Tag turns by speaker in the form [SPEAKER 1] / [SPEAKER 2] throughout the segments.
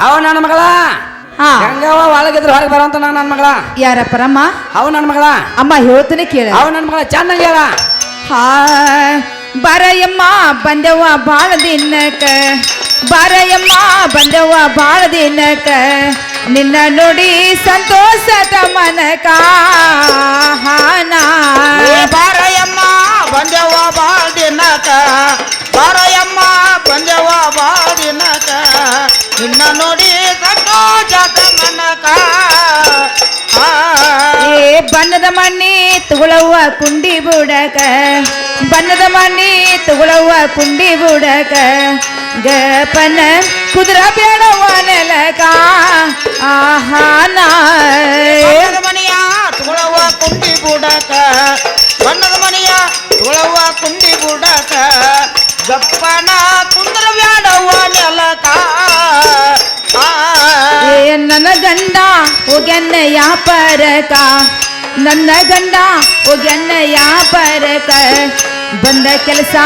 [SPEAKER 1] ಅವ ನನ್ನ ಮಗಳ.
[SPEAKER 2] ಹಾ.
[SPEAKER 1] ಹೆಂಗವ ಒಳಗಿದ್ರ ಹೊರಗೆ ಬರೋಂತ ನಾನು ನನ್ನ ಮಗಳ.
[SPEAKER 2] ಯಾರ ಪರಮ್ಮ
[SPEAKER 1] ಅವ ನನ್ನ ಮಗಳ.
[SPEAKER 2] ಅಮ್ಮ ಹೇಳ್ತೀನಿ ಕೇಳ.
[SPEAKER 1] ಅವ ನನ್ನ ಮಗಳ. ಚೆನ್ನಾಗಿ ಹೇಳ.
[SPEAKER 2] ಹಾ ಬರಯಮ್ಮ ಬಂದೆವ್ವ ಬಾಳ ದಿನಕ್ಕ. ಬರಯಮ್ಮ ಬಂದೆವ್ವ ಬಾಳ ದಿನಕ್ಕ. ನಿನ್ನ ನೋಡಿ ಸಂತೋಷದ ಮನಕ. ಹಾನ
[SPEAKER 3] ಏ ಬಾರಯ್ಯಮ್ಮ ಬಂದೆವ ಬಾಳ ದಿನಕ ಬಾರಯ್ಯಮ್ಮ ಬಂದೆವ ಬಾಳ ದಿನಕ ನಿನ್ನ ನೋಡಿ ಸಂತೋಷದ ಮನಕ ಆ,
[SPEAKER 2] ಏ ಬಣ್ಣದ ಮಣ್ಣಿ ತುಗುಳವ್ವ ಕುಂಡಿ ಬುಡಕ ಬಣ್ಣದ ಮಣ್ಣಿ ತುಗುಳವ್ವ ಕುಂಡಿ ಬುಡಕ ಗಪನ ಕುದುರ ಬೇಡವ ನೆಲಕ ಆಹಾನ
[SPEAKER 3] ಬಣ್ಣದ ಮನೆಯ ತುಳವ ಕುಂಡಿ ಬುಡಕ
[SPEAKER 2] ನನ್ನ ಗಂಡ ಹೋಗ್ಯನ್ನ ಯಾಪರಕ ನನ್ನ ಗಂಡ ಹೋಗ್ಯನ್ನ ಯಾಪರಕ ಬಂದ ಕೆಲಸ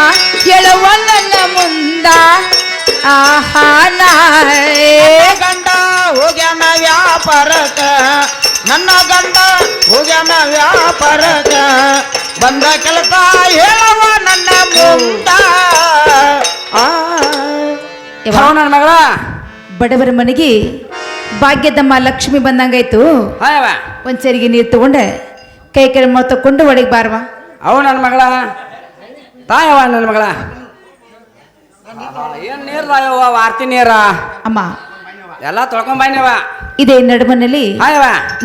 [SPEAKER 2] ಕೇಳುವ ನನ್ನ ಮುಂದ. ಆಹಾನ
[SPEAKER 3] ಗಂಡ ಹೋಗ್ಯಾನ ವ್ಯಾಪಾರಕ ನನ್ನ ಗಂಡ ಹೋಗ್ಯಾನ ವ್ಯಾಪಾರಕ ಬಂದ ಕೆಲಸ ಹೇಳುವ ನನ್ನ ಮುಂದ.
[SPEAKER 1] ನನ್ನ ಮಗಳ.
[SPEAKER 2] ಬಡವರ ಮನೆಗೆ ಭಾಗ್ಯದಮ್ಮ ಲಕ್ಷ್ಮಿ ಬಂದಂಗಾಯ್ತು. ಒಂದ್ ಸರಿಗೆ ನೀರು ತಗೊಂಡೆ. ಕೈ ಕೈ ಮೊತ್ತ ತಕೊಂಡು ಒಳಗೆ ಬಾರವಾ
[SPEAKER 1] ಅವ. ನನ್ನ ಮಗಳ. ತಾಯವ ನನ್ನ ಮಗಳ. ಏನ್ ನೀರ್ ತಾಯವ ಆರ್ತಿ ನೀರ?
[SPEAKER 2] ಅಮ್ಮ.
[SPEAKER 1] ಎಲ್ಲ ತೊಳ್ಕೊಂಡ್ ಬಂದವ
[SPEAKER 2] ಇದೇ ನಡುಮನಲ್ಲಿ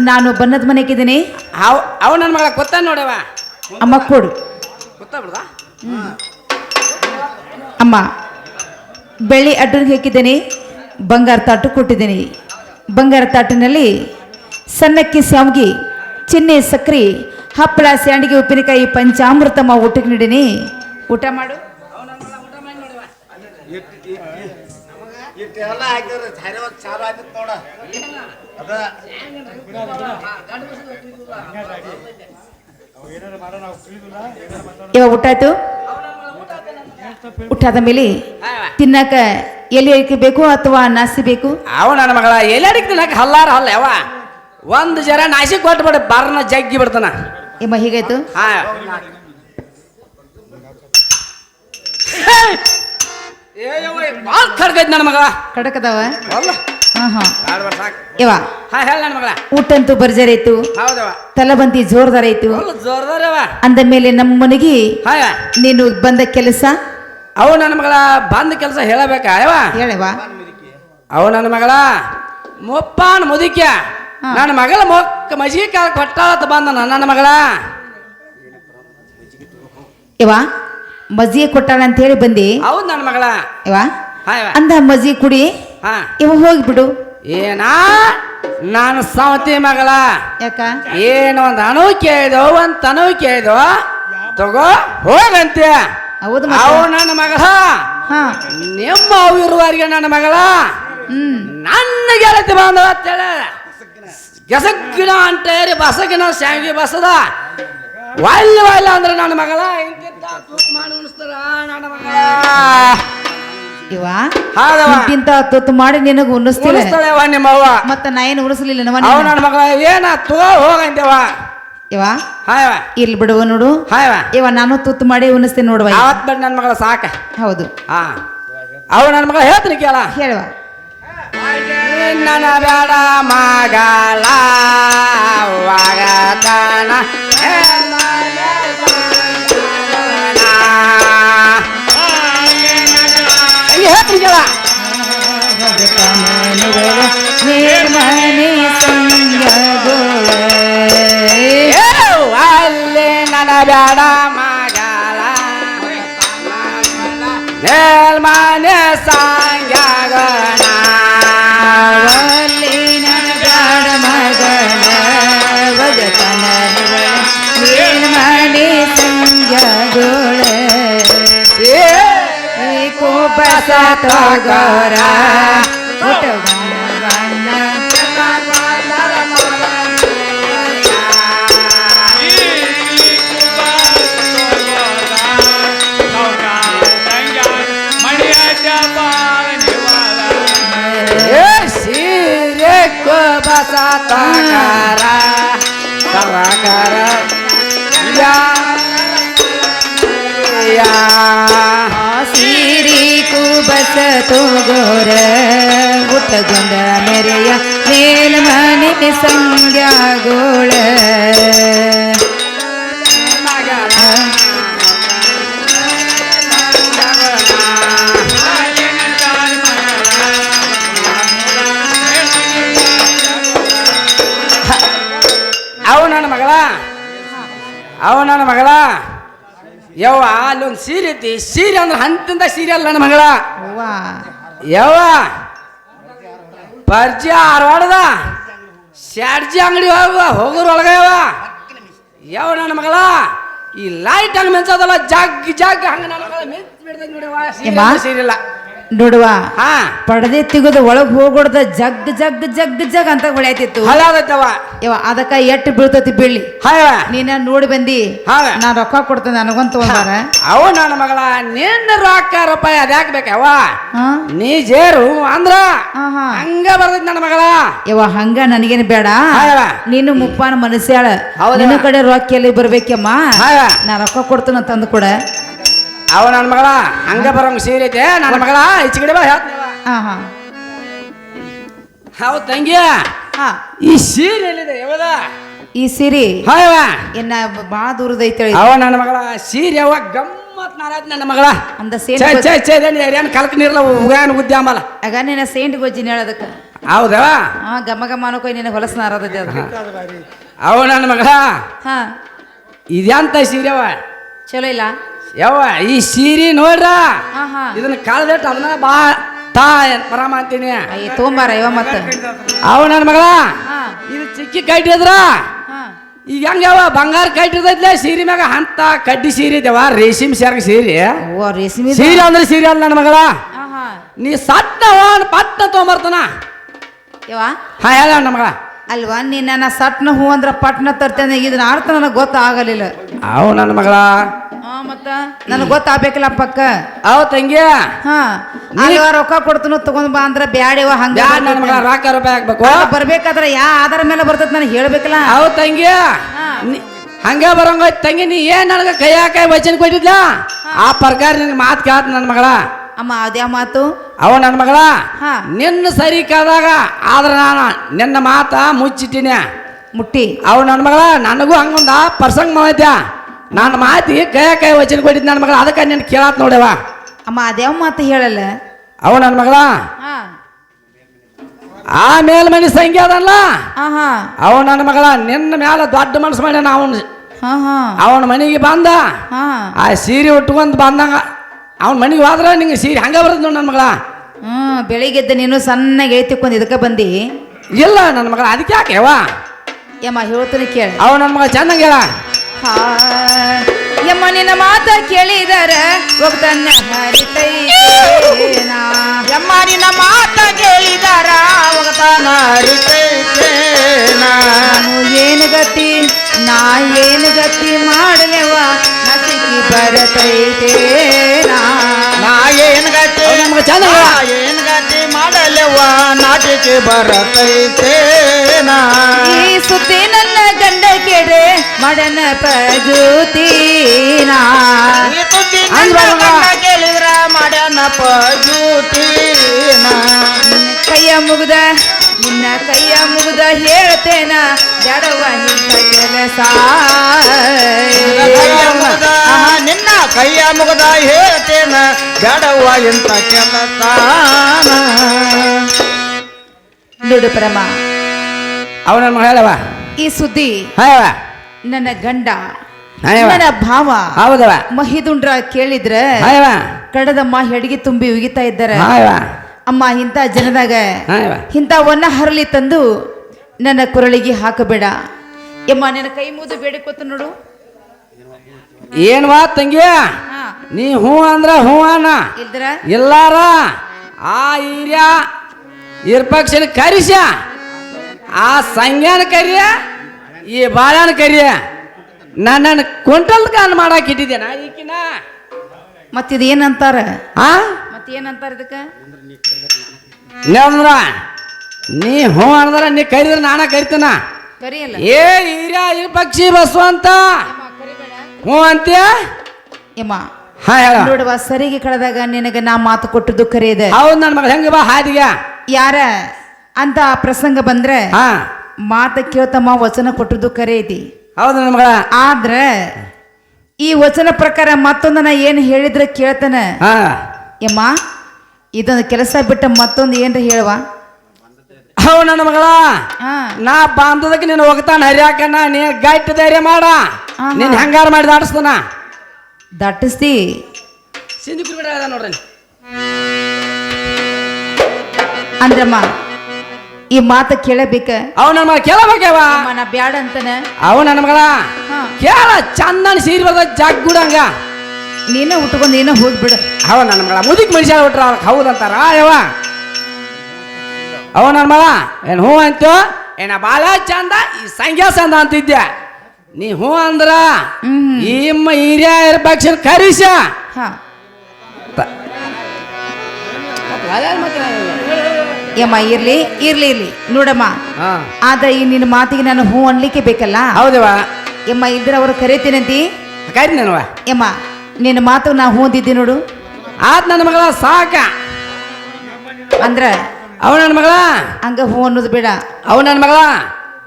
[SPEAKER 2] ನಾನು ಬನ್ನದ ಮನೆಗಿದ್ದೀನಿ
[SPEAKER 1] ಅವ ಅವ ನನ್ನ ಮಗಳ ಗೊತ್ತ ನೋಡವ
[SPEAKER 2] ಅಮ್ಮ ಕೊಡು.
[SPEAKER 1] ಗೊತ್ತ ಬಿಡ್ದ?
[SPEAKER 2] ಅಮ್ಮ ಬೆಳ್ಳಿ ಅಡ್ಡನಿಗೆ ಹಾಕಿದ್ದೀನಿ. ಬಂಗಾರ ತಾಟು ಕೊಟ್ಟಿದ್ದೀನಿ. ಬಂಗಾರ ತಾಟಿನಲ್ಲಿ ಸಣ್ಣಕ್ಕಿ ಸ್ಯಾಮ್ಗಿ ಚಿನ್ನಿ ಸಕ್ರೆ ಹಪ್ಪಳ ಸ್ಯಾಂಡಿಗೆ ಉಪ್ಪಿನಕಾಯಿ ಪಂಚಾಮೃತಮ್ಮ ಊಟಕ್ಕೆ ನೀಡೀನಿ. ಊಟ ಮಾಡು. ಇವಾಗ ಊಟ ಆಯ್ತು? ಊಟ ಆದ ಮೇಲೆ ತಿನ್ನಕ ಎಲ್ಲಿ ಅಡಿಕೆ ಬೇಕು ಅಥವಾ ನಾಸಿ ಬೇಕು?
[SPEAKER 1] ಅವ ನನ್ನ ಮಗಳ ಎಲೆ ಅಡಿಕೆ ತಿನ್ನಕ್ಕೆ ಹಲ್ಲಾರ ಹಲ್ಲ ಯಾವ ಒಂದು ಜರ ನಾಸಿ ಕೊಟ್ಬಿಡ ಬರ್ನ ಜಗ್ಗಿ ಬಿಡ್ತಾನ.
[SPEAKER 2] ಇಮ್ಮ ಹೀಗಾಯ್ತು?
[SPEAKER 1] ಹಾ. ಭಾಳ ಖಡ್ಗೈತ್ ನನ್ನ ಮಗಳ.
[SPEAKER 2] ಕಡಕದವ?
[SPEAKER 1] ಅಲ್ಲ.
[SPEAKER 2] ಹಾ ಹಾ.
[SPEAKER 1] ಎರಡು ವರ್ಷ
[SPEAKER 2] ಇವ
[SPEAKER 1] ಹಾ ಹೇಳ ನನ್ನ ಮಗಳ.
[SPEAKER 2] ಊಟಂತೂ ಬರ್ಜರ್ ಆಯ್ತು
[SPEAKER 1] ಹೌದವ
[SPEAKER 2] ತಲಬಂತಿ ಜೋರ್ದಾರ
[SPEAKER 1] ಐತು ಜೋರ್ದಾರವ
[SPEAKER 2] ಅಂದ ಮೇಲೆ ನಮ್ಮ ಮನೆಗೆ
[SPEAKER 1] ಹಾಯ
[SPEAKER 2] ನೀನು ಬಂದ ಕೆಲಸ
[SPEAKER 1] ಅವು ನನ್ನ ಮಗಳ ಬಂದ ಕೆಲಸ ಹೇಳಬೇಕಾ ಯವ
[SPEAKER 2] ಹೇಳವ
[SPEAKER 1] ಅವು ನನ್ನ ಮಗಳ ಮುಪ್ಪಾನ್ ಮುದುಕ್ಯ. ನನ್ನ ಮಗಳ ಮೊಕ್ಕ ಮಜಿಗೆ ಕಾಲ ಕೊಟ್ಟಾಳತ್ ಬಂದ ನನ್ನ ಮಗಳ.
[SPEAKER 2] ಇವ ಮಜ್ಜಿಗೆ ಕೊಟ್ಟಾಳ ಅಂತ ಹೇಳಿ ಬಂದಿ?
[SPEAKER 1] ಹೌದು ನನ್ನ ಮಗಳ.
[SPEAKER 2] ಇವ ಅಂದ ಮಜ್ಜಿಗೆ ಕುಡಿ.
[SPEAKER 1] ಹಾ.
[SPEAKER 2] ಇವ ಹೋಗ್ಬಿಡು
[SPEAKER 1] ಏನಾ? ನಾನು ಸಾವತಿ ಮಗಳ.
[SPEAKER 2] ಯಾಕ?
[SPEAKER 1] ಏನು ಒಂದು ಅಣು ಕೇಳಿದೋ ಒಂದು ತನು ಕೇಳಿದೋ ತಗೋ ಹೋಗಂತೆ
[SPEAKER 2] ಹೌದು
[SPEAKER 1] ಅವು
[SPEAKER 2] ಮತ್ತೆ
[SPEAKER 1] ನನ್ನ ಮಗಳ.
[SPEAKER 2] ಹಾ.
[SPEAKER 1] ನಿಮ್ಮ ಅವು ಇರುವವರೆಗೆ ನನ್ನ ಮಗಳ.
[SPEAKER 2] ಹ್ಮ್.
[SPEAKER 1] ನನ್ನ ಗೆಳತಿ ಬಾಂಧವ ಅಂತೇಳಿ ಅಂತ ಅಂತೇರಿ ಬಸಗಿನ ಶಾಂಗಿ ಬಸದ. ಒಳ್ಳೆ ಒಳ್ಳೆ ಅಂದ್ರೆ ನನ್ನ ಮಗಳ. ಇಂತಿಂತ ತೂಕ ಮಾಡಿ ಉಣಿಸ್ತಾರ ನನ್ನ ಮಗಳ.
[SPEAKER 2] ಇವ
[SPEAKER 1] ಹೌದವ
[SPEAKER 2] ಇಂತಿಂತ ತುತ್ತು ಮಾಡಿ ನಿನಗ ಉಣಿಸ್ತಿಲ್ಲ
[SPEAKER 1] ಉಣಿಸ್ತಾಳೆವ ನಿಮ್ಮ ಅವ್ವ
[SPEAKER 2] ಮತ್ತ ನಾ ಏನು ಉಣಿಸ್ಲಿಲ್ಲ
[SPEAKER 1] ಅವ ನನ್ನ? ಮಗಳ. ಏನ ತೋ ಹೋಗಂತೇವ
[SPEAKER 2] ಇವ?
[SPEAKER 1] ಹಾಯವ
[SPEAKER 2] ಇರ್ಲಿ ಬಿಡುವ ನೋಡು.
[SPEAKER 1] ಹಾಯವ
[SPEAKER 2] ಇವ ನಾನು ತುತ್ತು ಮಾಡಿ ಉಣಿಸ್ತೀನಿ ನೋಡುವ.
[SPEAKER 1] ಅವತ್ ಬಿಟ್ಟು ನನ್ನ ಮಗಳ ಸಾಕ.
[SPEAKER 2] ಹೌದು.
[SPEAKER 1] ಹಾ. ಅವ ನನ್ನ ಮಗಳ ಹೇಳ್ತೀನಿ ಕೇಳ.
[SPEAKER 2] ಹೇಳುವ
[SPEAKER 1] ನನ್ನ ಬೇಡ ಮಗಳ ವಾಗತನ ಹೇಳ್ತೀನಿ ಕೇಳ.
[SPEAKER 2] ನಿರ್ಮಣಿ ಸಂಗಗೋಳ
[SPEAKER 1] ಅಲ್ಲಿ ನನ್ನ ಬೇಡ ಮಗಳ ಮೇಲ್ಮನೆ ಸಾಂಗ್ಯಾಗಣ
[SPEAKER 2] ಅವಲ್ಲಿ ನಗಡ ಮಗನ ಭಜತನ ನಿರ್ಮಣಿ ಸಂಗಗೋಳ ಬಸ ತಗೋರ ತೋಗೋರ ಉತ್ತಗೊಂಡ ಮೆರೆಯ ಮೇಲ್ಮನೆ ಸಂಗ್ಯಾಗೋಳ
[SPEAKER 1] ಅವ ನನ್ನ ಮಗಳ ಅವ ನನ್ನ ಮಗಳ. ಯವ್ವ ಅಲ್ಲೊಂದು ಸೀರೆ ಐತಿ ಸೀರೆ ಅಂದ್ರೆ ಹಂತಿಂದ ಸೀರೆ ಅಲ್ಲ ನನ್ನ ಮಗಳ.
[SPEAKER 2] ಯಾವ
[SPEAKER 1] ಯವ್ವ. ಪರಿಚಯ ಆರ್ವಾಡದ. ಶಾಡ್ಜಿ ಅಂಗಡಿ ಹೋಗುವ ಹೋಗೋರೊಳಗ ಯವ್ವ. ಯಾವ ನನ್ನ ಮಗಳ. ಈ ಲೈಟ್ ಹಂಗೆ ಮೆಂಚದಲ್ಲ ಜಗ್ ಜಗ್ ಹಂಗೆ ನನ್ನ ಮಗಳ ಮೆಂಚ್ ಬಿಡ್ದಂಗೆ ಸೀರೆ ಸೀರೆ ಇಲ್ಲ.
[SPEAKER 2] ನೋಡುವ.
[SPEAKER 1] ಹಾ.
[SPEAKER 2] ಪಡದೆ ತೆಗೆದು ಒಳಗ್ ಹೋಗ್ಬಿಡ್ದ ಜಗ್ ಜಗ್ ಜಗ್ ಜಗ್ ಅಂತ ಹೊಳ್ಯಾತಿತ್ತು.
[SPEAKER 1] ಹಳಾದತ್ತವ
[SPEAKER 2] ಯವ್ವ ಅದಕ್ಕ ಎಟ್ಟು ಬೀಳ್ತತಿ ಬೀಳಿ
[SPEAKER 1] ಹಾಯವ
[SPEAKER 2] ನೀನ ನೋಡಿ ಬಂದಿ.
[SPEAKER 1] ಹಾಗ
[SPEAKER 2] ನಾ ರೊಕ್ಕ ಕೊಡ್ತೇನೆ ನನಗಂತ ತಗೊಂಡಾರ
[SPEAKER 1] ಅವ ನನ್ನ ಮಗಳ ನಿನ್ನ ರೊಕ್ಕ ರೂಪಾಯಿ ಅದ್ಯಾಕ್ ಬೇಕವ ನೀ ಜೇರು ಅಂದ್ರ. ಹಂಗ ಬರ್ತೈತಿ ನನ್ನ ಮಗಳ.
[SPEAKER 2] ಇವ ಹಂಗ ನನಗೇನು ಬೇಡ.
[SPEAKER 1] ಹಾಯವ.
[SPEAKER 2] ನೀನು ಮುಪ್ಪಾನ ಮನಸ್ಯಾಳ
[SPEAKER 1] ಹೌದಾ?
[SPEAKER 2] ನಿನ್ನ ಕಡೆ ರೊಕ್ಕ ಎಲ್ಲಿ ಬರ್ಬೇಕಮ್ಮ. ನಾ ರೊಕ್ಕ ಕೊಡ್ತೇನೆ ತಂದು ಕೊಡ.
[SPEAKER 1] ಅವ ನನ್ನ ಮಗಳ ಹಂಗ ಬರೋಂಗ ಸೀರೆ ಐತೆ ನನ್ನ ಮಗಳ ಈಚೆಗಡೆ ಬಾ ಹೇಳ್ತೀವ
[SPEAKER 2] ಹಾ ಹಾ.
[SPEAKER 1] ಹೌದ್ ತಂಗಿಯ
[SPEAKER 2] ಹಾ.
[SPEAKER 1] ಈ ಸೀರೆ ಎಲ್ಲಿದೆ ಯಾವದ?
[SPEAKER 2] ಈ ಸಿರಿ
[SPEAKER 1] ಹಾಯವ
[SPEAKER 2] ಇನ್ನ ಭಾಳ ದೂರದ ಐತೆ
[SPEAKER 1] ಅವ ನನ್ನ ಮಗಳ ಸೀರೆ ಅವ ಗಮ್ಮತ್ ನಾರಾಜ್ ನನ್ನ ಮಗಳ.
[SPEAKER 2] ಅಂದ ಸೇಂಟ್
[SPEAKER 1] ಛೇ ಛೇ ಛೇ ಏನ್ ಕಲ್ಕ ನೀರ್ಲ ಉಗಾನ ಬುದ್ಧಿ ಆಮಲ್ಲ
[SPEAKER 2] ಆಗ ನಿನ್ನ ಸೇಂಟ್ ಗೊಜ್ಜಿನ ಹೇಳದಕ್ಕ.
[SPEAKER 1] ಹೌದವ
[SPEAKER 2] ಹಾ ಗಮ ಗಮ ಅನ್ಕೊ ನಿನ್ನ ಹೊಲಸ ನಾರದೈತಿ ಅದು.
[SPEAKER 1] ಅವ ನನ್ನ ಮಗಳ
[SPEAKER 2] ಹಾ.
[SPEAKER 1] ಸೀರೆ ಅವ.
[SPEAKER 2] ಚಲೋ ಇಲ್ಲ?
[SPEAKER 1] ಯವ್ವ ಈ ಸೀರೆ ನೋಡ್ರ? ಇದನ್ನ ಕಳ್ದಿಟ್ಟು ಅದನ್ನ ಬಾ ತಾ ಪರಾಮ ಅಂತೀನಿ.
[SPEAKER 2] ತೊಂಬಾರ ಇವ ಮತ್ತ.
[SPEAKER 1] ಅವ ನನ್ನ ಮಗಳ ಇದು ಚಿಕ್ಕಿ ಕಟ್ಟಿದ್ರ ಈಗ ಹೆಂಗ ಯಾವ ಬಂಗಾರ ಕಟ್ಟಿದ್ಲೆ ಸೀರೆ ಮ್ಯಾಗ ಅಂತ ಕಡ್ಡಿ ಸೀರೆ ದೇವ ರೇಷ್ಮೆ ಸೆರಗ ಸೀರೆ.
[SPEAKER 2] ಓ ರೇಷ್ಮೆ
[SPEAKER 1] ಸೀರೆ ಅಂದ್ರೆ ಸೀರೆ ಅಲ್ಲ ನನ್ನ ಮಗಳ. ನೀ ಸಟ್ಟ ಪಟ್ಟ ತೊಗೊಂಬರ್ತಾನ.
[SPEAKER 2] ಯವ
[SPEAKER 1] ಹಾ ಹೇಳ ನನ್ನ ಮಗಳ.
[SPEAKER 2] ಅಲ್ವಾ? ನೀ ನನ್ನ ಸಟ್ನ ಹೂ ಅಂದ್ರ ಪಟ್ನ ತರ್ತೇನೆ. ಇದನ್ನ ಅರ್ಥ ನನಗೆ ಗೊತ್ತಾಗಲಿಲ್ಲ.
[SPEAKER 1] ಅವು ನನ್ನ ಮಗಳ.
[SPEAKER 2] ಹಾ ಮತ್ತ? ನನಗೆ ಗೊತ್ತಾಗಬೇಕಲ್ಲ ಪಕ್ಕ
[SPEAKER 1] ಅವ್ ತಂಗಿ
[SPEAKER 2] ಹಾ ಅಲ್ವಾ ರೊಕ್ಕ ಕೊಡ್ತನು ತಗೊಂಡ್ ಬಾ ಅಂದ್ರ ಬ್ಯಾಡಿವ ಹಂಗ
[SPEAKER 1] ಬ್ಯಾಡ ನನ್ನ ಮಗಳ ರೊಕ್ಕ ರೂಪಾಯಿ ಹಾಕ್ಬೇಕು.
[SPEAKER 2] ಬರ್ಬೇಕಾದ್ರ ಯಾ ಆಧಾರ ಮೇಲೆ ಬರ್ತೈತಿ ನನಗೆ ಹೇಳ್ಬೇಕಲ್ಲ?
[SPEAKER 1] ಅವ್ ತಂಗಿಯ. ನೀ- ಹಂಗ ಬರಂಗ ತಂಗಿ ನೀ ಏನ್ ನನಗ ಕೈ ಹಾಕಿ ವಚನ ಕೊಟ್ಟಿದ್ಲ? ಆ ಪ್ರಕಾರ ನಿನ್ ಮಾತು ಕೇಳತ್ ನನ್ನ ಮಗಳ.
[SPEAKER 2] ಅಮ್ಮ ಅದೇ ಮಾತು.
[SPEAKER 1] ಅವ ನನ್ನ ಮಗಳ
[SPEAKER 2] ಹಾ.
[SPEAKER 1] ನಿನ್ನ ಸರಿ ಕಾದಾಗ ಆದ್ರೆ ನಾನು ನಿನ್ನ ಮಾತ ಮುಚ್ಚಿಟ್ಟಿನಿ.
[SPEAKER 2] ಮುಟ್ಟಿ.
[SPEAKER 1] ಅವ ನನ್ನ ಮಗಳ ನನಗೂ ಹಂಗೊಂದ ಪ್ರಸಂಗ ಮಾಡ್ಯ ನನ್ನ ಮಾತಿ ಕೈ ಕೈ ವಚನ ಕೊಟ್ಟಿದ್ ನನ್ನ ಮಗಳ ಅದಕ್ಕೆ ನಿನ್ನ ಕೇಳಾತ್ ನೋಡ್ಯವ.
[SPEAKER 2] ಅಮ್ಮ ಅದ್ಯಾವ ಮಾತು ಹೇಳಲ್ಲ.
[SPEAKER 1] ಅವ ನನ್ನ ಮಗಳ
[SPEAKER 2] ಹಾ.
[SPEAKER 1] ಆ ಮೇಲ್ಮನಿ ಸಂಖ್ಯೆ ಅದಲ್ಲ.
[SPEAKER 2] ಹಾ ಹಾ.
[SPEAKER 1] ಅವ ನನ್ನ ಮಗಳ ನಿನ್ನ ಮೇಲೆ ದೊಡ್ಡ ಮನಸ್ಸು ಮಾಡ್ಯಾನ ಅವನು.
[SPEAKER 2] ಹಾ ಹಾ.
[SPEAKER 1] ಅವನ ಮನೆಗೆ ಬಂದ.
[SPEAKER 2] ಹಾ.
[SPEAKER 1] ಆ ಸೀರೆ ಉಟ್ಕೊಂಡ್ ಬಂದಂಗ ಅವನ ಮನೆಗೆ ಹೋದ್ರೆ ನಿಂಗೆ ಸೀರೆ ಹಂಗ ಬರ್ತದೆ ನೋಡಿ ನನ್ನ ಮಗಳ.
[SPEAKER 2] ಹ್ಮ್ ಬೆಳಿಗ್ಗೆದ್ದ ನೀನು ಸಣ್ಣಗೆ ಎತ್ತಿಕೊಂಡು ಇದಕ್ಕೆ ಬಂದಿ?
[SPEAKER 1] ಇಲ್ಲ ನನ್ನ ಮಗಳ ಅದಕ್ಕೆ ಯಾಕೆ ಯವ್ವ?
[SPEAKER 2] ಯಮ್ಮ ಹೇಳ್ತೀನಿ ಕೇಳ.
[SPEAKER 1] ಅವ ನನ್ನ ಮಗ ಚೆನ್ನಾಗಿ ಹೇಳ.
[SPEAKER 2] ಯಮ್ಮ ನಿನ್ನ ಮಾತ ಕೇಳಿದರ ಹೋಗ್ತಾನ ಹರಿತೈತೇನಾ
[SPEAKER 3] ನಿನ್ನ ಮಾತ ಕೇಳಿದಾರ ಹೋಗ್ತಾನ
[SPEAKER 2] ನಾನು ಏನು ಗತಿ ನಾ ಏನು ಗತಿ ಮಾಡಲೆವ? ನಸಿಕಿ ಬರತೈತೆ
[SPEAKER 3] ನಾ ಏನು ಗತಿ
[SPEAKER 1] ನಮಗೆ
[SPEAKER 3] ನಮ್ಗೆ ಏನು ಗತಿ ಮಾಡಲೆವ? ನಾಟಿಕೆ ಬರತೈತೆ
[SPEAKER 2] ಈ ಸುದ್ದಿ ನನ್ನ ಗಂಡ ಕೆಡೆ ಮಡನ ಪ್ರಜೂತೀನಾ?
[SPEAKER 3] ನಾ ತುದಿ
[SPEAKER 1] ಹಂಗ್
[SPEAKER 3] ನನ್ನ
[SPEAKER 1] ಬರಲ್ಲ.
[SPEAKER 3] ಗಂಡ ಕೇಳಿದ್ರ ಮಡನ ಪಜೂಟಿನ
[SPEAKER 2] ಕೈಯ ಮುಗ್ದ ನಿನ್ನ ಕೈಯ ಮುಗ್ದ ಹೇಳ್ತೇನ ಜಡವ ನಿನ್ನ ಕೆಲಸ.
[SPEAKER 3] ನಿನ್ನ ಕೈಯ ಮುಗುದ ಹೇಳ್ತೇನ ಜಡವ ಎಂತ ಕೆಲಸ.
[SPEAKER 2] ನೋಡು ಪರಮ
[SPEAKER 1] ಅವನನ್ನು ಹೇಳವ
[SPEAKER 2] ಈ ಸುದ್ದಿ ನನ್ನ ಗಂಡ ನನ್ನ ಭಾವ
[SPEAKER 1] ಹೌದವ
[SPEAKER 2] ಮಹಿದುಂಡ್ರ ಕೇಳಿದ್ರೆ ಕಡದಮ್ಮ ಹೆಡ್ಗಿ ತುಂಬಿ ಉಗಿತಾ ಇದ್ದಾರೆ. ಅಮ್ಮ ಇಂಥ ಜನದಾಗ ಇಂಥವನ್ನ ಹರಳಿ ತಂದು ನನ್ನ ಕುರಳಿಗೆ ಹಾಕಬೇಡ. ಯಮ್ಮ ನಿನ್ನ ಕೈ ಮುಗಿದು ಬೇಡಿಕೊತ ನೋಡು.
[SPEAKER 1] ಏನ್ವಾ ತಂಗಿ
[SPEAKER 2] ಹಾ.
[SPEAKER 1] ನೀ ಹೂ ಅಂದ್ರ ಹೂ ಅನ್ನ ಎಲ್ಲಾರ ಆ ಹಿರಿಯ ಇರ್ಪಕ್ಷನ ಕರಿಸ ಆ ಸಂಜ್ಞಾನ ಕರಿಯ ಈ ಬಾಳನ ಕರಿಯ. ನನ್ನ ಕೊಂಟಲ್ ಕಾನ್ ಮಾಡಾಕ್ ಇಟ್ಟಿದ್ದೇನ ಈಕಿನ?
[SPEAKER 2] ಮತ್ತಿದು ಏನಂತಾರ?
[SPEAKER 1] ಆ?
[SPEAKER 2] ಮತ್ತೇನಂತಾರ ಇದಕ್ಕೆ?
[SPEAKER 1] ಅಂದ್ರ ನೀ ಹ್ಞೂ ಅಂದ್ರ ನೀ ಕರಿದ್ರೆ ನಾನ ಕರಿತನ?
[SPEAKER 2] ಕರಿಯಲ್ಲ.
[SPEAKER 1] ಏ ಹಿರಿಯ ಈ ಪಕ್ಷಿ ಬಸ್ವ ಅಂತ ಹ್ಞೂ ಅಂತೀಯ?
[SPEAKER 2] ಯಮ್ಮ
[SPEAKER 1] ಹಾ ಹೇಳ.
[SPEAKER 2] ನೋಡುವ ಸರಿಗೆ ಕಳೆದಾಗ ನಿನಗೆ ನಾ ಮಾತು ಕೊಟ್ಟದ್ದು ಕರೆಯದೆ
[SPEAKER 1] ಹೌದು ನನ್ನ ಮಗ ಹೆಂಗ ಬಾ ಹಾದಿಗೆ.
[SPEAKER 2] ಯಾರ? ಅಂತ ಪ್ರಸಂಗ ಬಂದ್ರೆ
[SPEAKER 1] ಹಾ.
[SPEAKER 2] ಮಾತ ಕೇಳ್ತಮ್ಮ ವಚನ ಕೊಟ್ಟದ್ದು ಕರೆ ಇದೆ
[SPEAKER 1] ಹೌದು ನನ್ನ ಮಗಳ.
[SPEAKER 2] ಆದ್ರೆ ಈ ವಚನ ಪ್ರಕಾರ ಮತ್ತೊಂದನ ನಾ ಏನು ಹೇಳಿದ್ರೆ ಕೇಳ್ತಾನೆ?
[SPEAKER 1] ಹಾ.
[SPEAKER 2] ಯಮ್ಮ ಇದೊಂದು ಕೆಲಸ ಬಿಟ್ಟ ಮತ್ತೊಂದು ಏನ್ರಿ ಹೇಳುವ?
[SPEAKER 1] ಹೌ ನನ್ನ ಮಗಳ ನಾ ಬಾಂಧದಕ್ಕೆ ನೀನು ಹೋಗ್ತಾನ ಹರಿಯಾಕಣ್ಣ ನೀ ಗಟ್ಟಿ ಧೈರ್ಯ ಮಾಡ. ನೀನು ಹೆಂಗಾರ ಮಾಡಿ ದಾಟಿಸ್ತಾನ?
[SPEAKER 2] ದಟ್ಟಿಸ್ತಿ
[SPEAKER 1] ಸಿಂಧು ಅದ ನೋಡ್ರಿ.
[SPEAKER 2] ಅಂದ್ರಮ್ಮ ಈ ಮಾತ ಕೇಳಬೇಕ?
[SPEAKER 1] ಅವ್ ನನ್ನ ಮಗ ಕೇಳಬೇಕವ
[SPEAKER 2] ನಾ ಬ್ಯಾಡ ಅಂತಾನೆ?
[SPEAKER 1] ಅವ್ ನನ್ನ ಮಗಳ. ಕೇಳ ಚಂದನ್ ಸೀರೆ ಬದ ಜಗ್ಗುಡಂಗ.
[SPEAKER 2] ನೀನ ಉಟ್ಕೊಂಡು ನೀನ ಹೋಗ್ಬಿಡ.
[SPEAKER 1] ಅವ ನನ್ನ ಮಗಳ ಮುದುಕ್ ಮನುಷ್ಯ ಬಿಟ್ರ ಹೌದಂತಾರ? ಯವ ಅವ ನನ್ನ ಮಗ. ಏನು ಹ್ಞೂ ಅಂತು ಏನ ಬಾಲ ಚಂದ ಈ ಸಂಖ್ಯಾ ಚಂದ ಅಂತಿದ್ದೆ ನೀ ಹ್ಞೂ ಅಂದ್ರ ಈ ಹಿರಿಯ ಇರ್ಬೇಕು ಕರಿಸ. ತ-
[SPEAKER 2] ಯಮ್ಮ ಇರ್ಲಿ ಇರ್ಲಿ ಇರ್ಲಿ. ನೋಡಮ್ಮ
[SPEAKER 1] ಆದ್ರೆ
[SPEAKER 2] ಆದ ಈ ನಿನ್ನ ಮಾತಿಗೆ ನಾನು ಹ್ಞೂ ಅನ್ಲಿಕ್ಕೆ ಬೇಕಲ್ಲ?
[SPEAKER 1] ಹೌದವಾ
[SPEAKER 2] ಯಮ್ಮ ಇದ್ರ ಅವರು ಕರಿತೀನಂತಿ?
[SPEAKER 1] ಕರಿ ನನವ
[SPEAKER 2] ಯಮ್ಮ ನಿನ್ನ ಮಾತು ನಾ ಹ್ಞೂ ನೋಡು.
[SPEAKER 1] ಆತ್ ನನ್ನ ಮಗಳ ಸಾಕ.
[SPEAKER 2] ಅಂದ್ರ?
[SPEAKER 1] ಅವ ನನ್ನ ಮಗಳ?
[SPEAKER 2] ಹಂಗ ಹೂ ಅನ್ನೋದು ಬೇಡ.
[SPEAKER 1] ಅವ ನನ್ನ ಮಗಳ?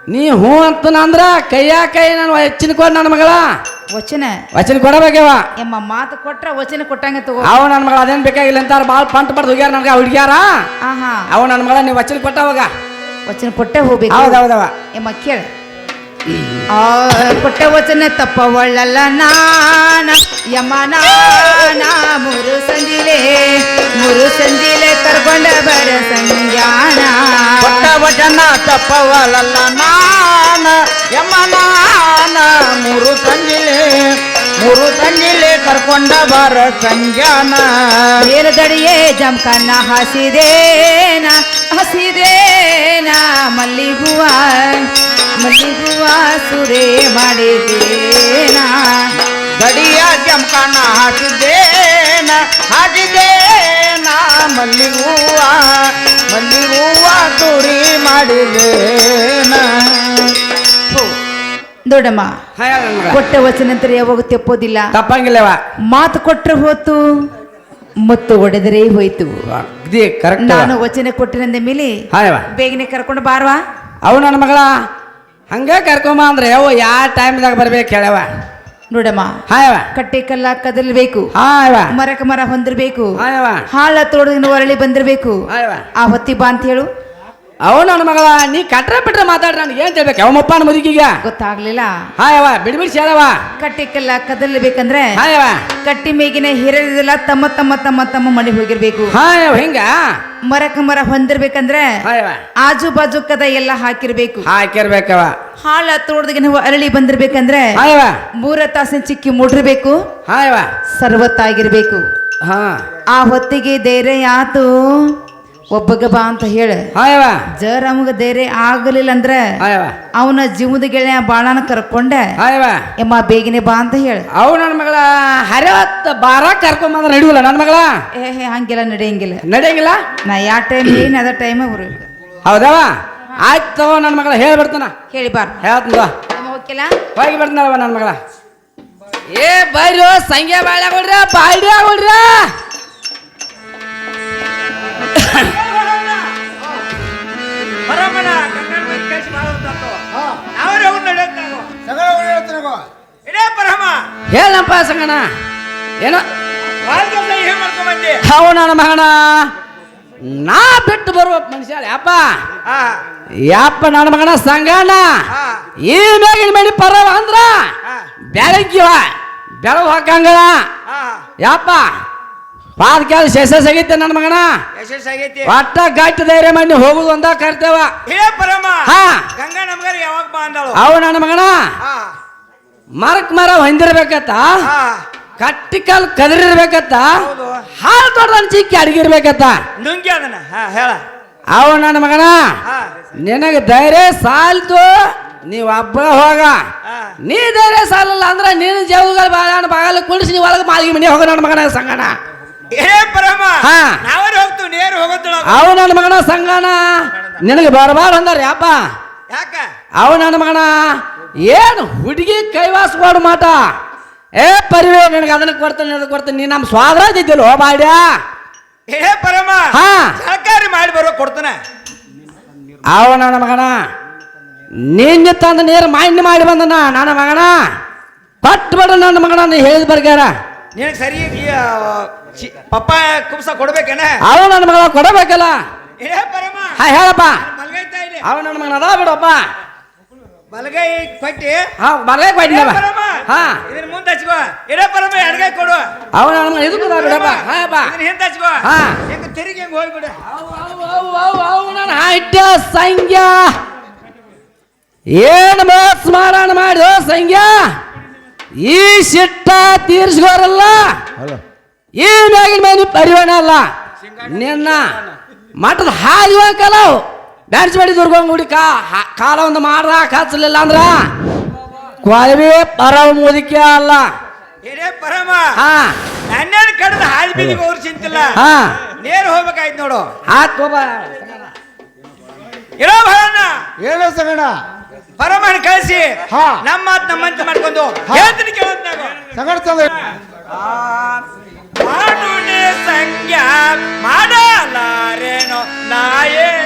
[SPEAKER 1] ನೀ ಹೂ ಅಂತ ಅಂದ್ರ ಕೈಯ ಕೈ ನಾನು ಹೆಚ್ಚಿನ ಕೊಡ ನನ್ನ ಮಗಳ.
[SPEAKER 2] ವಚನ?
[SPEAKER 1] ವಚನ ಕೊಡಬೇಕವ.
[SPEAKER 2] ಎಮ್ಮ ಮಾತು ಕೊಟ್ರ ವಚನ ಕೊಟ್ಟಂಗ ತಗೋ.
[SPEAKER 1] ಅವ ನನ್ನ ಮಗಳ ಅದೇನ್ ಬೇಕಾಗಿಲ್ಲ ಅಂತಾರ ಭಾಳ ಪಂಟ್ ಪಡ್ದು ಹೋಗ್ಯಾರ ನನಗೆ ಹುಡುಗ್ಯಾರ.
[SPEAKER 2] ಆಹಾ.
[SPEAKER 1] ಅವ ನನ್ನ ಮಗಳ ನೀವು ವಚನ ಕೊಟ್ಟವಾಗ
[SPEAKER 2] ವಚನ ಕೊಟ್ಟೆ ಹೋಗ್ಬೇಕು.
[SPEAKER 1] ಹೌದೌದವ
[SPEAKER 2] ಯಮ್ಮ ಕೇಳ. ಆ ಕೊಟ್ಟ ವಚನ ತಪ್ಪವಳ್ಳಲ್ಲ ನಾನ. ಯಮ ನಾನ ಮೂರು ಸಂಜಿಲೆ ಮೂರು ಸಂಜಿಲೆ ಕರ್ಕೊಂಡ ಬರ ಸಂಜ್ಞಾನ
[SPEAKER 3] ಕೊಟ್ಟ ವಚನ ತಪ್ಪವಲಲ್ಲ ನಾನ ಯಮನಾನ ಮೂರು ಸಂಜಿಲೆ ಮೂರು ಸಂಜಿಲೆ ಕರ್ಕೊಂಡ ಬರ ಸಂಜಾನ
[SPEAKER 2] ಮೇಲುಗಡೆಯೇ ಜಮಕನ್ನ ಹಸಿದೇನ ಹಸಿದೇನ ಮಲ್ಲಿ ಹೂವ ಮಲ್ಲಿ ಹೂವ ಸುರೇ ಮಾಡಿದೇನ
[SPEAKER 3] ಗಡಿಯ ಜಮಖಾನ ಹಾಕಿದ್ದೇನ ಹಾಕಿದ್ದೇನ ಮಲ್ಲಿಗೂವ ಮಲ್ಲಿಗೂವ ತುರಿ ಮಾಡಿದೇನ
[SPEAKER 2] ದೊಡ್ಡಮ್ಮ ಕೊಟ್ಟ ವಚನಂತರ ಯಾವಾಗ ತೆಪ್ಪೋದಿಲ್ಲ.
[SPEAKER 1] ತಪ್ಪಂಗಿಲ್ಲವ.
[SPEAKER 2] ಮಾತು ಕೊಟ್ಟರೆ ಹೋತು ಮತ್ತು ಒಡೆದರೆ ಹೋಯ್ತು. ನಾನು ವಚನ ಕೊಟ್ಟಿರಂದ ಮೇಲೆ
[SPEAKER 1] ಹಾಯವ.
[SPEAKER 2] ಬೇಗನೆ ಕರ್ಕೊಂಡು ಬಾರ್ವಾ?
[SPEAKER 1] ಅವು ನನ್ನ ಮಗಳ. ಹಂಗೆ ಕರ್ಕೊಂಬ ಅಂದ್ರೆ ಯಾವ ಯಾವ ಟೈಮ್ದಾಗ ಬರ್ಬೇಕು ಹೇಳವ?
[SPEAKER 2] ನೋಡಮ್ಮ ಕಟ್ಟೆ ಕಲ್ಲ ಕದಲ್ಬೇಕು ಮರಕ ಮರ ಹೊಂದಿರ್ಬೇಕು ಹಾಳ ತೋಡದಿಂದ ಹೊರಳಿ ಬಂದಿರ್ಬೇಕು. ಆ ಹೊತ್ತಿ ಬಾ ಅಂತ ಹೇಳು.
[SPEAKER 1] ಅವು ನನ್ನ ಮಗಳ ನೀ ಕಟ್ರ ಬಿಟ್ರೆ ಮಾತಾಡ್ರ ನನಗೆ ಏನ್ ಹೇಳ್ಬೇಕು ಅವಮ್ಮಪ್ಪನ ಮುದುಕಿಗ
[SPEAKER 2] ಗೊತ್ತಾಗ್ಲಿಲ್ಲ.
[SPEAKER 1] ಹಾಯವ ಬಿಡಿ ಬಿಡಿ ಹೇಳವ
[SPEAKER 2] ಕಟ್ಟೆ ಕಲ್ಲ ಕದಲ್ಬೇಕಂದ್ರೆ
[SPEAKER 1] ಹಾಯವ
[SPEAKER 2] ಕಟ್ಟಿ ಮೇಗಿನ ಹಿರಿಯದೆಲ್ಲ ತಮ್ಮ ತಮ್ಮ ತಮ್ಮ ತಮ್ಮ ಮನೆ ಹೋಗಿರ್ಬೇಕು.
[SPEAKER 1] ಹಾಯವ ಹಿಂಗ?
[SPEAKER 2] ಮರಕ ಮರ ಹೊಂದಿರ್ಬೇಕಂದ್ರೆ
[SPEAKER 1] ಹಾಯವ
[SPEAKER 2] ಆಜು ಬಾಜು ಕದ ಎಲ್ಲ ಹಾಕಿರ್ಬೇಕು.
[SPEAKER 1] ಹಾಕಿರ್ಬೇಕವ
[SPEAKER 2] ಹಾಳ ತೋಟದಾಗಿನ ಅರಳಿ ಬಂದಿರ್ಬೇಕಂದ್ರೆ
[SPEAKER 1] ಹಾಯವ
[SPEAKER 2] ಮೂರ ತಾಸಿನ ಚಿಕ್ಕಿ ಮೂಡಿರ್ಬೇಕು.
[SPEAKER 1] ಹಾಯವ
[SPEAKER 2] ಸರ್ವತ್ತಾಗಿರ್ಬೇಕು.
[SPEAKER 1] ಹಾ.
[SPEAKER 2] ಆ ಹೊತ್ತಿಗೆ ಧೈರ್ಯ ಆತು ಒಬ್ಬಗ ಬಾ ಅಂತ ಹೇಳ.
[SPEAKER 1] ಹಾಯವ
[SPEAKER 2] ಜರ ಅಮಗ ಧೈರ್ಯ ಆಗಲಿಲ್ಲ ಅಂದ್ರ ಅವನ ಜೀವದ ಗೆಳೆಯ ಬಾಳನ ಕರ್ಕೊಂಡ. ಎಮ್ಮ ಬೇಗನೆ ಬಾ ಅಂತ ಹೇಳ.
[SPEAKER 1] ಅವು ನನ್ನ ಮಗಳ ಹರಿವತ್ತ ಬಾರ ಕರ್ಕೊಂಬಂದ್ರೆ ನಡಿವಲ್ಲ ನನ್ನ ಮಗಳ?
[SPEAKER 2] ಏ ಹೇ ಹಂಗಿಲ್ಲ ನಡೆಯಂಗಿಲ್ಲ.
[SPEAKER 1] ನಡೆಯಂಗಿಲ್ಲ?
[SPEAKER 2] ನಾ ಯಾವ ಟೈಮ್ ಏನ್ ಅದ ಟೈಮ್ ಬರ್ಬೇಕು
[SPEAKER 1] ಹೌದವ ಆಯ್ತು ನನ್ನ ಮಗಳ ಹೇಳ್ಬಿಡ್ತಾನ
[SPEAKER 2] ಹೇಳಿ ಬಾರ್
[SPEAKER 1] ಹೇಳ್ತಂದ
[SPEAKER 2] ಹೋಗಿಲ್ಲ
[SPEAKER 1] ಹೋಗಿ ಬಿಡ್ತಾನವ ನನ್ನ ಮಗಳ. ಏ ಬರ್ರಿ ಸಂಖ್ಯೆ ಬಾಳೆ ಕೊಡ್ರ ಆಗೋಡ್ರ ಹೇಳಪ್ಪ ಸಂಗಣ ಏನೋ? ಅವ ನನ್ನ ಮಗಣ ನಾ ಬಿಟ್ಟು ಬರುವ ಮನುಷ್ಯ ಯಾಪ? ಯಪ್ಪ ನನ್ನ ಮಗನ ಸಂಗಣ ಈ ಮೇಗಿನ ಮಣಿ ಪರವ ಅಂದ್ರ ಬೆಳಗ್ಗಿವ ಬೆಳಗ್ಗೆ ಹಾಕಂಗಳ ಯಪ್ಪ ಪಾದ ಕೆಲ ಯಶಸ್ ಆಗೈತೆ ನನ್ನ ಮಗನ?
[SPEAKER 3] ಯಶಸ್ಸಾಗೈತಿ
[SPEAKER 1] ಒಟ್ಟ ಗಟ್ಟ ಧೈರ್ಯ ಮಾಡಿ ಹೋಗುದು ಒಂದ ಕರ್ತೇವ
[SPEAKER 3] ಹೇ ಪರಮ!
[SPEAKER 1] ಹಾ.
[SPEAKER 3] ಗಂಗಾ ನಮ್ಗಾರ ಯಾವಾಗ ಬಾ ಅಂದಳು?
[SPEAKER 1] ಅವ ನನ್ನ ಮಗನ?
[SPEAKER 3] ಹಾ.
[SPEAKER 1] ಮರಕ್ ಮರ ಹೊಂದಿರ್ಬೇಕತ್ತ? ಕಟ್ಟಿ ಕಾಲು ಕದರಿರ್ಬೇಕತ್ತ. ಹಾಲು ದೊಡ್ಡ ಚಿಕ್ಕಿ ಅಡಗಿರ್ಬೇಕತ್ತ?
[SPEAKER 3] ನುಂಗಿ ಅದನ್ನ. ಹಾ ಹೇಳ.
[SPEAKER 1] ಅವ ನನ್ನ ಮಗನ? ನಿನಗೆ ಧೈರ್ಯ ಸಾಲ್ತು ನೀವು ಹಬ್ಬ ಹೋಗ. ನೀ ಧೈರ್ಯ ಸಾಲಲ್ಲ ಅಂದ್ರೆ ನೀನು ಜೇವುಗಳ ಬಾಳ ಬಾಗಲ ಕುಡಿಸಿ ನೀವು ಒಳಗೆ ಮಾಲಿಗೆ ಮನೆ ಹೋಗ ನನ್ನ ಮಗನ ಸಂಗಣ.
[SPEAKER 3] ಹೇ ಪರಮ
[SPEAKER 1] ಹಾ.
[SPEAKER 3] ನಾವೇ ಹೋಗ್ತು ನೇರ ಹೋಗೋದು
[SPEAKER 1] ಅವ. ನನ್ನ ಮಗನ ಸಂಗಣ ನಿನಗೆ ಬರಬಾರ ಅಂದಾರ ಯಪ್ಪ
[SPEAKER 3] ಯಾಕ?
[SPEAKER 1] ಅವ ನನ್ನ ಮಗನ. ಏನು ಹುಡುಗಿ ಕೈವಾಸ ಕೊಡು ಮಾಟ ಏ ಪರಿವೇ ನಿನಗೆ ಅದನ್ನ ಕೊಡ್ತೇನೆ ಅದನ್ನ ಕೊಡ್ತೇನೆ. ನೀ ನಮ್ಮ ಸ್ವಾದ್ರಾಜ್ ಇದ್ದಿಲ್ಲ ಹೋ ಬಾಡ್ಯಾ
[SPEAKER 3] ಏ ಪರಮ
[SPEAKER 1] ಹಾ.
[SPEAKER 3] ಸರ್ಕಾರಿ ಮಾಡಿ ಬರೋ ಕೊಡ್ತಾನೆ.
[SPEAKER 1] ಅವ ನನ್ನ ಮಗನ. ನಿನ್ನೆ ತಂದ ನೀರು ಮಾನ್ಯ ಮಾಡಿ ಬಂದನ ನನ್ನ ಮಗನ. ಪಟ್ಟು ಬಿಡ ನನ್ನ ಮಗನ ಹೇಳಿದ ಬರ್ಗ್ಯಾರ.
[SPEAKER 3] ನಿನಗೆ ಸರಿ ಈ, ಆ, ಚಿ- ಪಪ್ಪ ಕುಬ್ಸ ಕೊಡ್ಬೇಕೇನ?
[SPEAKER 1] ಅವ ನನ್ನ ಮಗಳ ಕೊಡಬೇಕಲ್ಲ? ಹಾ ಹೇಳಪ್ಪ. ಅವ ನನ್ನ ಮಗನ ಅದ ಬಿಡಪ್ಪ.
[SPEAKER 3] ಬಲಗೈ ಕೊಟ್ಟಿ?
[SPEAKER 1] ಹಾ ಬಲಗೈ
[SPEAKER 3] ಕೊಟ್ಟಿ
[SPEAKER 1] ಹಾ.
[SPEAKER 3] ಇದನ್ನ ಮುಂದೆ ಹಚ್ಕೋ. ಇಡೇ ಪರಮ ಎಡಗೈ ಕೊಡು.
[SPEAKER 1] ಅವ ನನ್ನ ಮಗನ ಅದ ಬಿಡಪ್ಪ. ಹಾ ಬಾ
[SPEAKER 3] ಇದನ್ನ ಹಿಂದೆ ಹಚ್ಕೋ.
[SPEAKER 1] ಹಾ.
[SPEAKER 3] ಹೆಂಗ ತಿರುಗಿ ಹೆಂಗ ಹೋಗ್ಬಿಡು.
[SPEAKER 1] ಅವು, ಅವು, ಅವು, ಅವು, ಅವು ನನ್ನ ಹಡ್ಡ ಸಂಖ್ಯ. ಏನು ಸ್ಮರಣ ಮಾಡಿದ ಸಂಖ್ಯ? ಈ ಸಿಟ್ಟ ತೀರ್ಸ್ಕೋರಲ್ಲ? ಈ ಮ್ಯಾಗಿನ ಮೇಲೆ ಪರಿವಣ ಅಲ್ಲ? ನಿನ್ನ ಮಠದ ಹಾದಿ ಹೋಗಲ್ಲ ಬ್ಯಾಡ್ಸ್ ಮಾಡಿ ದುರ್ಗಂಗುಡಿ ಕಾ ಹಾ- ಕಾಲ ಒಂದು ಮಾಡ್ದ ಕಾಚಲಿಲ್ಲ ಅಂದ್ರ? ಕೊಳವೆ ಪರ ಮುದಿಕೆ ಅಲ್ಲ.
[SPEAKER 3] ಇಡೇ ಪರಮ?
[SPEAKER 1] ಹಾ.
[SPEAKER 3] ನನ್ನೇನು ಕಡ್ದು ಹಾಲ್ ಬೀದಿಗೆ ಅವ್ರು ಚಿಂತಿಲ್ಲ
[SPEAKER 1] ಹಾ.
[SPEAKER 3] ನೇರ ಹೋಗ್ಬೇಕಾಯ್ತು ನೋಡು.
[SPEAKER 1] ಆತ್ ಹೋಗ
[SPEAKER 3] ಇರೋ ಭರಣ
[SPEAKER 4] ಹೇಳು ಸಂಗಣ.
[SPEAKER 3] ಪರಮನ ಕಳಿಸಿ.
[SPEAKER 4] ಹಾ.
[SPEAKER 3] ನಮ್ಮ ಮಾತು ನಮ್ಮಂತೆ ಮಾಡ್ಕೊಂಡು. ಹೇಳ್ತೀನಿ ಸಂಗಡ
[SPEAKER 4] ಸಂಗಣ ತಂದ.
[SPEAKER 3] ಮಾಡುನೆ ಸಂಜ್ಞಾ ಮಾಡಲಾರೇನೋ ನಾಯೇನ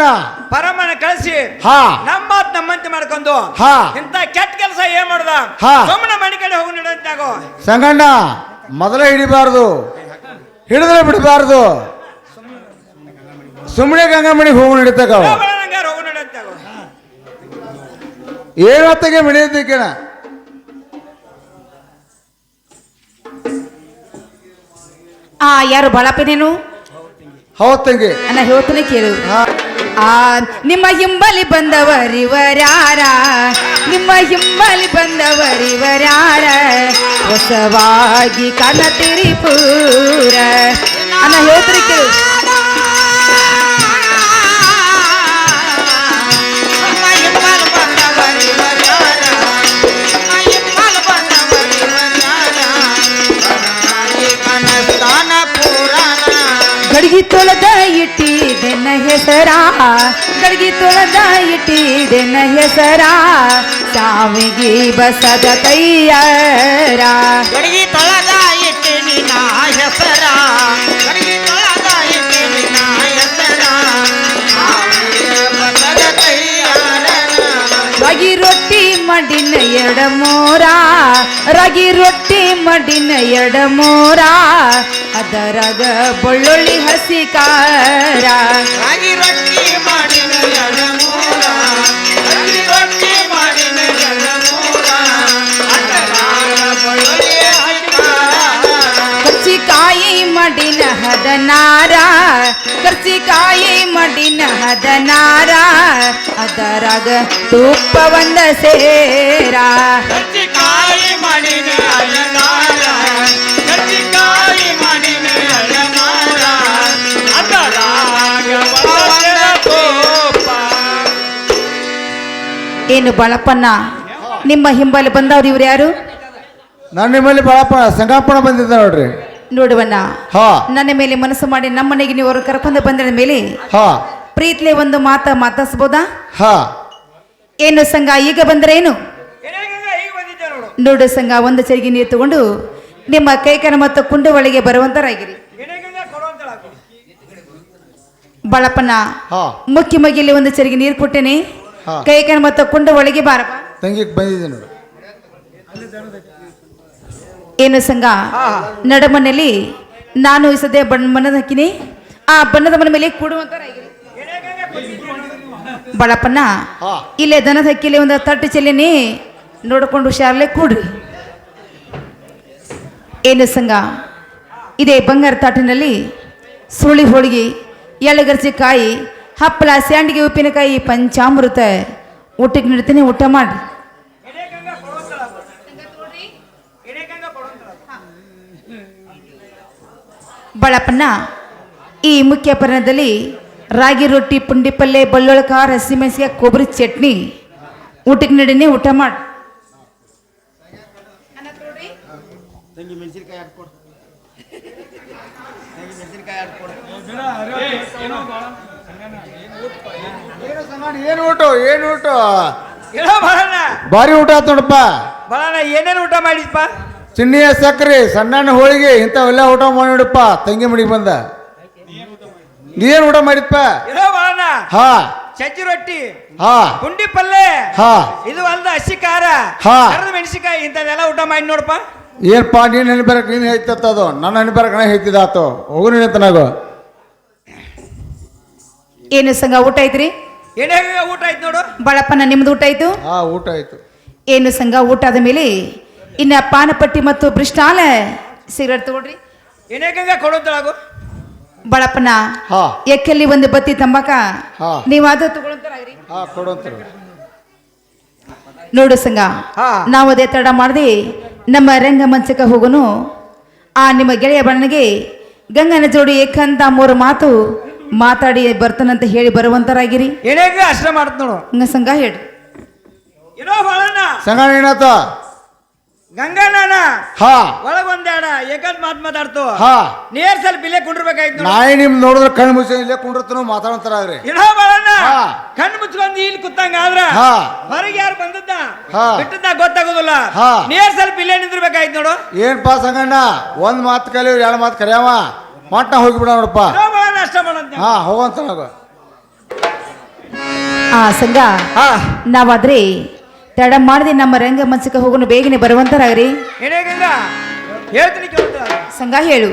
[SPEAKER 4] ಹೇಳು
[SPEAKER 3] ಪರಮನ ಕಳಿಸಿ.
[SPEAKER 4] ಹಾ.
[SPEAKER 3] ನಮ್ಮ ಮಾತ್ ನಮ್ಮಂತೆ ಮಾಡ್ಕೊಂಡು.
[SPEAKER 4] ಹಾ.
[SPEAKER 3] ಇಂತ ಕೆಟ್ಟ ಕೆಲಸ ಏನ್ ಮಾಡ್ದ?
[SPEAKER 4] ಹಾ.
[SPEAKER 3] ಸುಮ್ಮನೆ ಮನೆ ಕಡೆ ಹೋಗಿ ನಡಂತಾಗೋ
[SPEAKER 4] ಸಂಗಣ್ಣ ಮೊದಲೇ ಹಿಡಿಬಾರ್ದು. ಹಿಡಿದ್ರೆ ಬಿಡಬಾರ್ದು. ಸುಮ್ಮನೆ ಗಂಗಮಣಿಗೆ ಹೋಗಿ ನಡೀತಾಗ
[SPEAKER 3] ಹೋಗಿ ನಡಂತಾಗೋ
[SPEAKER 4] ಏನು ಹೊತ್ತಿಗೆ
[SPEAKER 2] ಆ ಯಾರು ಬಳಪ ನೀನು?
[SPEAKER 4] ಹೌದು ತಂಗಿ.
[SPEAKER 2] ಅನ್ನ ಹೇಳ್ತಾನೆ ಆ ನಿಮ್ಮ ಹಿಂಬಲಿ ಬಂದವರಿವರ್ಯಾರ ನಿಮ್ಮ ಹಿಂಬಲಿ ಬಂದವರಿವರ್ಯಾರ ಹೊಸವಾಗಿ ಕಾಣತಿರಿ ಪೂರ ಅನ್ನ ಹೇಳ್ತಾನೆ ಹೆಸರ? ಗಡಿಗೆ ತೊಳೆದ ಇಟ್ಟಿದೆನ ಹೆಸರ? ಸಾವಿಗೆ ಬಸದ ಕೈಯರ.
[SPEAKER 5] ಗಡಿಗೆ ತೊಳೆದ ಇಟ್ಟಿನ ಹೆಸರ? ತೊಳದ ಬಸದ
[SPEAKER 2] ರಾಗಿ ರೊಟ್ಟಿ ಮಡಿನ ಎಡ ಮೋರ. ರಾಗಿ ರೊಟ್ಟಿ ಮಡಿನ ಎಡ ಮೋರ. ಅದರಾಗ ಬೆಳ್ಳುಳ್ಳಿ ಹಸಿ ಖಾರ. ಕರ್ಚಿಕಾಯಿ ಮಡಿನ ಹದನಾರ ಅದರಾಗ ತುಪ್ಪ ಒಂದ ಸೇರ
[SPEAKER 3] ಕರ್ಜಿಕಾಯಿ ಮಾಡಿನ ಅಳನಾರ ಕರ್ಜಿಕಾಯಿ ಮಾಡಿನ ಅಳನಾರ ಅದರಾಗ ಒಳಗಿನ ತುಪ್ಪ.
[SPEAKER 2] ಏನು ಬಾಳಪ್ಪನ್ನ ನಿಮ್ಮ ಹಿಂಬಲ್ಲಿ ಬಂದವ್ರು ಇವ್ರು ಯಾರು?
[SPEAKER 4] ನಾನು ನಿಮ್ಮಲ್ಲಿ ಬಾಳಪ್ಪ ಸಂಗಾಪಣ ಬಂದಿದ್ದೆ ನೋಡ್ರಿ.
[SPEAKER 2] ನೋಡುವಣ್ಣ.
[SPEAKER 4] ಹಾ.
[SPEAKER 2] ನನ್ನ ಮೇಲೆ ಮನಸ್ಸು ಮಾಡಿ ನಮ್ಮ ಮನೆಗೆ ನೀವು ಅವರು ಕರ್ಕೊಂಡು ಬಂದ ಮೇಲೆ
[SPEAKER 4] ಹಾ.
[SPEAKER 2] ಪ್ರೀತ್ಲೆ ಒಂದು ಮಾತ ಮಾತಾಡ್ಸಬಹುದಾ?
[SPEAKER 4] ಹಾ.
[SPEAKER 2] ಏನು ಸಂಘ ಈಗ ಬಂದ್ರೆ ಏನು?
[SPEAKER 3] ನೋಡು
[SPEAKER 2] ಸಂಘ ಒಂದು ಚರಿಗೆ ನೀರು ತಗೊಂಡು ನಿಮ್ಮ ಕೈಕನ ಮತ್ತು ಕುಂಡು ಒಳಗೆ ಬರುವಂತರಾಗಿರಿ.
[SPEAKER 4] ಬಳಪನ
[SPEAKER 2] ಮುಖ್ಯ ಮಗಿಲಿ ಒಂದು ಚರಿಗೆ ನೀರು ಕೊಟ್ಟೇನೆ.
[SPEAKER 4] ಕೈಕರ
[SPEAKER 2] ಕೈಕನ ಮತ್ತು ಕುಂಡ ಒಳಗೆ ಬಾರಪ್ಪ.
[SPEAKER 4] ತಂಗಿ ಬಂದಿದ್ದೆ ನೋಡು.
[SPEAKER 2] ಏನು ಸಂಘ ನಡಮನೆಯಲ್ಲಿ ನಾನು ಈ ಸದ್ಯ ಬಣ್ಣ ಬಣ್ಣದ ಹಾಕಿನಿ. ಆ ಬಣ್ಣದ ಮನೆ ಮೇಲೆ ಕೂಡುವಂತ
[SPEAKER 4] ಬಳಪ್ಪನ್ನ
[SPEAKER 2] ಇಲ್ಲೇ ದನದ ಹಕ್ಕಿಲಿ ಒಂದು ತಟ್ಟು ಚೆಲ್ಲಿನಿ. ನೋಡಿಕೊಂಡು ಹುಷಾರ್ಲೆ ಕೂಡ್ರಿ. ಏನು ಸಂಘ ಇದೇ ಬಂಗಾರ ತಾಟಿನಲ್ಲಿ ಸುಳಿ ಹೋಳಿಗೆ ಎಳ್ಳಗರ್ಜಿ ಕಾಯಿ ಹಪ್ಪಳ ಸ್ಯಾಂಡಿಗೆ ಉಪ್ಪಿನಕಾಯಿ ಪಂಚಾಮೃತ. ಊಟಕ್ಕೆ ನೀಡ್ತೀನಿ ಊಟ ಮಾಡಿ ಬಳಪನ್ನ. ಈ ಮುಖ್ಯ ಪರ್ಣದಲ್ಲಿ ರಾಗಿ ರೊಟ್ಟಿ ಪುಂಡಿ ಪಲ್ಯ ಬಳ್ಳೊಳ ಖಾರ ಹಸಿಮೆಣಸಿಗೆ ಕೊಬ್ಬರಿ ಚಟ್ನಿ. ಊಟಕ್ಕೆ ನಡೀನಿ ಊಟ ಮಾಡಿ.
[SPEAKER 4] ಏನು ಸಂಗಣ್ಣ, ಏನು ಊಟ ಏನು ಊಟ? ಭಾರಿ ಊಟ ಆತ್ ನೋಡಪ್ಪ.
[SPEAKER 3] ಏನೇನು ಊಟ ಮಾಡಿದ್ಪ
[SPEAKER 4] ಚಿನ್ನಿಯ ಸಕ್ಕರೆ ಸಣ್ಣ ಹೋಳಿಗೆ ಇಂಥವೆಲ್ಲ ಊಟ ಮಾಡಿ ನೋಡಪ್ಪ ತಂಗಿ ಮಡಿ ಬಂದ. ನೀನ್ ಊಟ ಮಾಡಿದ್ಪ. ಹಾ.
[SPEAKER 3] ಚಜ್ಜಿ ರೊಟ್ಟಿ
[SPEAKER 4] ಹಾ.
[SPEAKER 3] ಪುಂಡಿ ಪಲ್ಲೆ.
[SPEAKER 4] ಹಾ.
[SPEAKER 3] ಇದು ಅಲ್ದ ಹಸಿ ಖಾರ.
[SPEAKER 4] ಹಾ.
[SPEAKER 3] ಮೆಣಸಿಕಾಯಿ ಇಂಥದೆಲ್ಲ ಊಟ ಮಾಡಿ ನೋಡಪ್ಪ.
[SPEAKER 4] ಏನಪ್ಪ ನೀನ್ ನೆನಪರಕ್ ನೀನ್ ಹೇಳ್ತದ ಅದು. ನನ್ನ ನೆನಪರಕ್ ನಾ ಹೇಳ್ತಿದ್ದಾತು ಹೋಗು ನಿಂತನಾಗು
[SPEAKER 2] ಏನು ಸಂಘ ಊಟ ಐತ್ರಿ
[SPEAKER 3] ಏನೇ ಊಟ ಆಯ್ತು ನೋಡು.
[SPEAKER 2] ಬಳಪ್ಪ ನಿಮ್ದು ಊಟ ಆಯ್ತು?
[SPEAKER 4] ಹಾ ಊಟ ಆಯ್ತು.
[SPEAKER 2] ಏನು ಸಂಘ ಊಟ ಆದ ಮೇಲೆ ಇನ್ನ ಪಾನಪಟ್ಟಿ ಮತ್ತು ಬ್ರಿಸ್ಟಾಲ ಸಿಗರೇಟ್ ತಗೊಳ್ರಿ.
[SPEAKER 3] ಏನೇಕಂಗ ಕೊಡುವಂತಳಾಗು
[SPEAKER 2] ಬಳಪ್ಪನ
[SPEAKER 4] ಹಾ.
[SPEAKER 2] ಎಕ್ಕಲ್ಲಿ ಒಂದು ಬತ್ತಿ ತಂಬಾಕ?
[SPEAKER 4] ಹಾ.
[SPEAKER 2] ನೀವು ಅದು ತಗೊಳಂತಾರಾಗ್ರಿ
[SPEAKER 4] ಹಾ
[SPEAKER 2] ನೋಡು ಸಂಘ
[SPEAKER 3] ಹಾ.
[SPEAKER 2] ನಾವು ಅದೇ ತಡ ಮಾಡದೆ ನಮ್ಮ ರಂಗ ರಂಗಮಂಚಕ್ಕೆ ಹೋಗೋನು. ಆ ನಿಮ್ಮ ಗೆಳೆಯ ಬಣ್ಣಗೆ ಗಂಗನ ಜೋಡಿ ಏಕಂತ ಮೂರು ಮಾತು ಮಾತಾಡಿ ಬರ್ತಾನಂತ ಹೇಳಿ ಬರುವಂತರಾಗಿರಿ.
[SPEAKER 3] ಏನೇಕ ಅಷ್ಟ ಮಾಡ್ತ ನೋಡು.
[SPEAKER 2] ಹಂಗ ಸಂಘ ಹೇಳಿ
[SPEAKER 3] ಏನೋ ಬಾಳಣ್ಣ. ಗಂಗಣ್ಣ
[SPEAKER 4] ಹಾ.
[SPEAKER 3] ಒಳಗ್ ಒಂದೇಡ ಏಕಂತ ಮಾತ್ ಮಾತಾಡ್ತು?
[SPEAKER 4] ಹಾ.
[SPEAKER 3] ನೀರ್ ಸ್ವಲ್ಪ ಇಲ್ಲೇ ಕುಂಡ್ರಬೇಕಾಯ್ತು ನೋಡು.
[SPEAKER 4] ನಾಯಿ ನಿಮ್ ನೋಡಿದ್ರೆ ಕಣ್ಣು ಮುಚ್ಚಿ ಇಲ್ಲೇ ಕುಂಡಿರ್ತನು ಮಾತಾಡ್ತಾರ್ರಿ
[SPEAKER 3] ಇಡೋ ಬಾಳಣ್ಣ.
[SPEAKER 4] ಹಾ.
[SPEAKER 3] ಕಣ್ಣು ಮುಚ್ಕೊಂಡ್ ಇಲ್ಲಿ ಕುತ್ತಂಗ ಆದ್ರ
[SPEAKER 4] ಹಾ.
[SPEAKER 3] ಹೊರಗೆ ಯಾರು ಬಂದದ್ದ
[SPEAKER 4] ಹಾ.
[SPEAKER 3] ಬಿಟ್ಟದ್ದ ಗೊತ್ತಾಗೋದಿಲ್ಲ.
[SPEAKER 4] ಹಾ.
[SPEAKER 3] ನೇರ್ ಸ್ವಲ್ಪ ಇಲ್ಲೇ ನಿಂದಿರ್ಬೇಕಾಯ್ತು ನೋಡು.
[SPEAKER 4] ಏನ್ಪಾ ಸಂಗಣ್ಣ? ಒಂದ್ ಮಾತು ಕಲಿಯೋ ಎರಡು ಮಾತು ಕಲಿಯವ ಮಟ್ಟ ಹೋಗಿಬಿಡ ನೋಡಪ್ಪ.
[SPEAKER 3] ಏನೋ ಅಷ್ಟ ಮಾಡಂತ
[SPEAKER 4] ಹಾ ಹೋಗಂತ ನಾವು
[SPEAKER 2] ಆ
[SPEAKER 3] ಹಾ.
[SPEAKER 2] ನಾವಾದ್ರೆ ತಡ ಮಾಡದೆ ನಮ್ಮ ರಂಗ ರಂಗಮಂಚಕ್ಕೆ ಹೋಗೋಣ ಬೇಗನೆ ಬರುವಂತರಾಗ್ರಿ.
[SPEAKER 3] ಹೇಳ್ತೀನಿ ಕೇಳ್ತಾ.
[SPEAKER 2] ಸಂಘ ಹೇಳು.